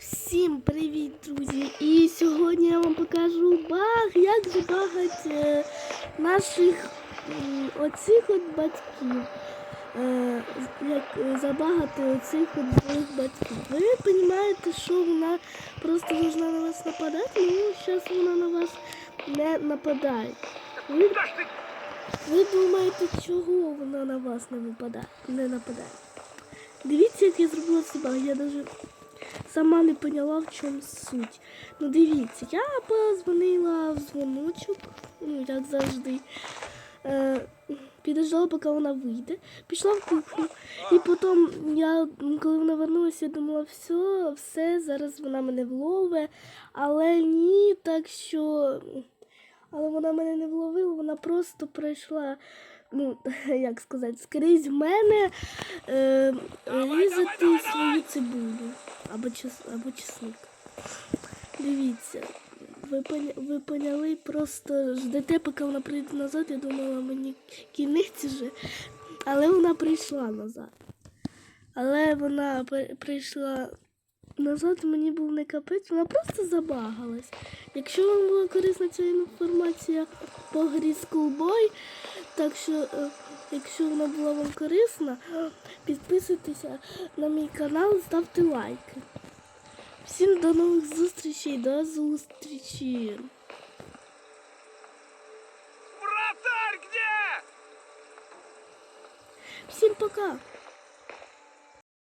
Всім привіт, друзі! І сьогодні я вам покажу баг, як забагати е, наших м, оцих от батьків. Е, як е, забагати оцих от двох батьків. Ви розумієте, що вона просто должна на вас нападати, ну зараз вона на вас не нападає. Ви, ви думаєте, чого вона на вас не випадає, не нападає? Дивіться, як я зробила цей баг. Я навіть сама не поняла, в чому суть. Ну дивіться, я позвонила в дзвоночок, ну як завжди. Е, підождала, поки вона вийде, пішла в кухню. І потім я, коли вона вернулася, я думала, все, все, зараз вона мене влове. Але ні, так що. Але вона мене не вловила, вона просто пройшла, ну, як сказати, скрізь мене е, різати свою цибулю або, час, або чесник. Дивіться, ви, ви поняли, просто ждете, поки вона прийде назад. Я думала, мені кінець вже. Але вона прийшла назад. Але вона при- прийшла назад, мені був не капець, вона просто забагалась. Якщо вам була корисна ця інформація по грі Schoolboy, так що, е, якщо вона була вам корисна, підписуйтеся на мій канал, ставте лайки. Всім до нових зустрічей, до зустрічі. Вратарь где? Всім пока!